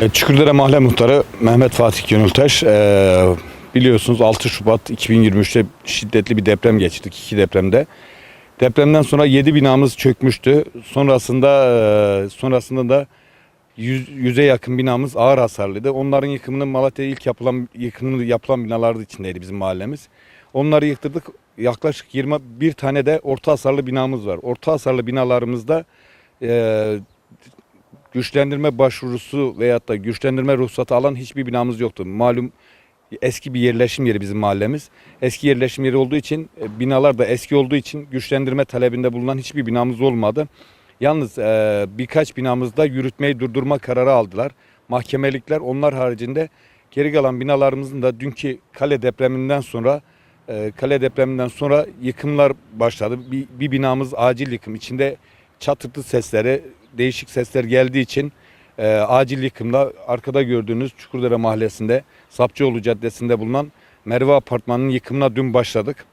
E, Çukurdere Mahalle Muhtarı Mehmet Fatih Gönültaş. e, biliyorsunuz 6 Şubat 2023'te şiddetli bir deprem geçirdik iki depremde. Depremden sonra 7 binamız çökmüştü. Sonrasında e, sonrasında da 100, 100'e yakın binamız ağır hasarlıydı. Onların yıkımını Malatya'da ilk yapılan yıkımını yapılan binalar içindeydi bizim mahallemiz. Onları yıktırdık. Yaklaşık 21 tane de orta hasarlı binamız var. Orta hasarlı binalarımızda e, güçlendirme başvurusu veyahut da güçlendirme ruhsatı alan hiçbir binamız yoktu. Malum eski bir yerleşim yeri bizim mahallemiz. Eski yerleşim yeri olduğu için e, binalar da eski olduğu için güçlendirme talebinde bulunan hiçbir binamız olmadı. Yalnız e, birkaç binamızda yürütmeyi durdurma kararı aldılar. Mahkemelikler onlar haricinde geri kalan binalarımızın da dünkü kale depreminden sonra e, kale depreminden sonra yıkımlar başladı. Bir, bir binamız acil yıkım. İçinde çatırtı sesleri, değişik sesler geldiği için e, acil yıkımda arkada gördüğünüz Çukurdere Mahallesi'nde Sapçıoğlu Caddesi'nde bulunan Merve Apartmanı'nın yıkımına dün başladık.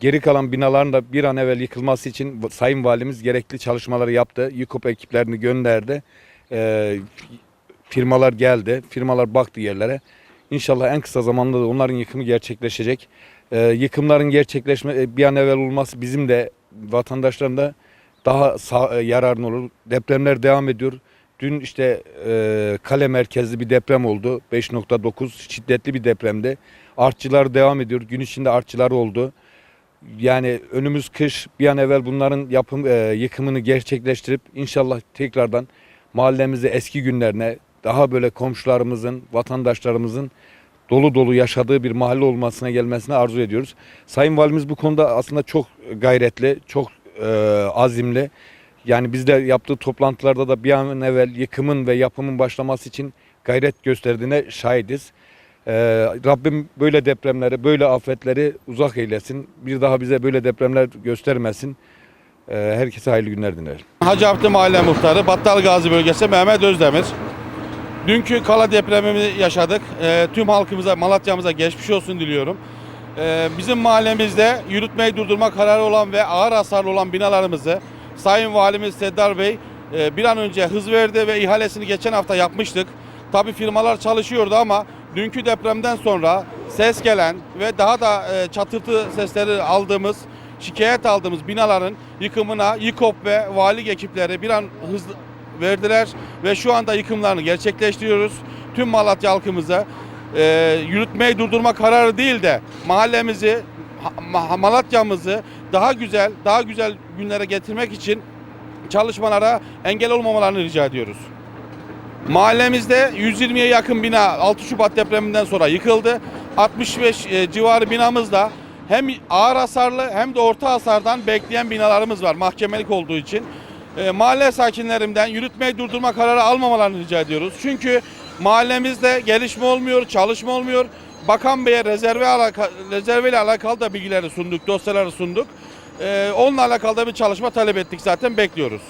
Geri kalan binaların da bir an evvel yıkılması için Sayın Valimiz gerekli çalışmaları yaptı. YİKOP ekiplerini gönderdi. E, firmalar geldi. Firmalar baktı yerlere. İnşallah en kısa zamanda da onların yıkımı gerçekleşecek. E, yıkımların gerçekleşme e, bir an evvel olması bizim de vatandaşların da daha sağ, e, yararlı olur. Depremler devam ediyor. Dün işte e, kale merkezli bir deprem oldu. 5.9 şiddetli bir depremde. Artçılar devam ediyor. Gün içinde artçılar oldu. Yani önümüz kış bir an evvel bunların yapım e, yıkımını gerçekleştirip inşallah tekrardan mahallemizi eski günlerine daha böyle komşularımızın, vatandaşlarımızın dolu dolu yaşadığı bir mahalle olmasına gelmesine arzu ediyoruz. Sayın Valimiz bu konuda aslında çok gayretli, çok e, azimli. Yani biz de yaptığı toplantılarda da bir an evvel yıkımın ve yapımın başlaması için gayret gösterdiğine şahidiz. Ee, Rabbim böyle depremleri, böyle afetleri uzak eylesin. Bir daha bize böyle depremler göstermesin. Ee, herkese hayırlı günler dilerim. Hacı Abdi Mahalle Muhtarı Battal Gazi Bölgesi Mehmet Özdemir. Dünkü kala depremimi yaşadık. Ee, tüm halkımıza, Malatya'mıza geçmiş olsun diliyorum. Ee, bizim mahallemizde yürütmeyi durdurma kararı olan ve ağır hasarlı olan binalarımızı Sayın Valimiz Seddar Bey e, bir an önce hız verdi ve ihalesini geçen hafta yapmıştık. Tabi firmalar çalışıyordu ama dünkü depremden sonra ses gelen ve daha da e, çatırtı sesleri aldığımız şikayet aldığımız binaların yıkımına YİKOP ve valilik ekipleri bir an hızlı verdiler ve şu anda yıkımlarını gerçekleştiriyoruz. Tüm Malatya halkımıza e, yürütmeyi durdurma kararı değil de mahallemizi, ha- Malatya'mızı daha güzel, daha güzel günlere getirmek için çalışmalara engel olmamalarını rica ediyoruz. Mahallemizde 120'ye yakın bina 6 Şubat depreminden sonra yıkıldı. 65 e, civarı binamızda hem ağır hasarlı hem de orta hasardan bekleyen binalarımız var mahkemelik olduğu için. E, mahalle sakinlerimden yürütmeyi durdurma kararı almamalarını rica ediyoruz. Çünkü mahallemizde gelişme olmuyor, çalışma olmuyor. Bakan Bey'e rezerve, alaka, rezerve alakalı da bilgileri sunduk, dosyaları sunduk. E, onunla alakalı da bir çalışma talep ettik zaten bekliyoruz.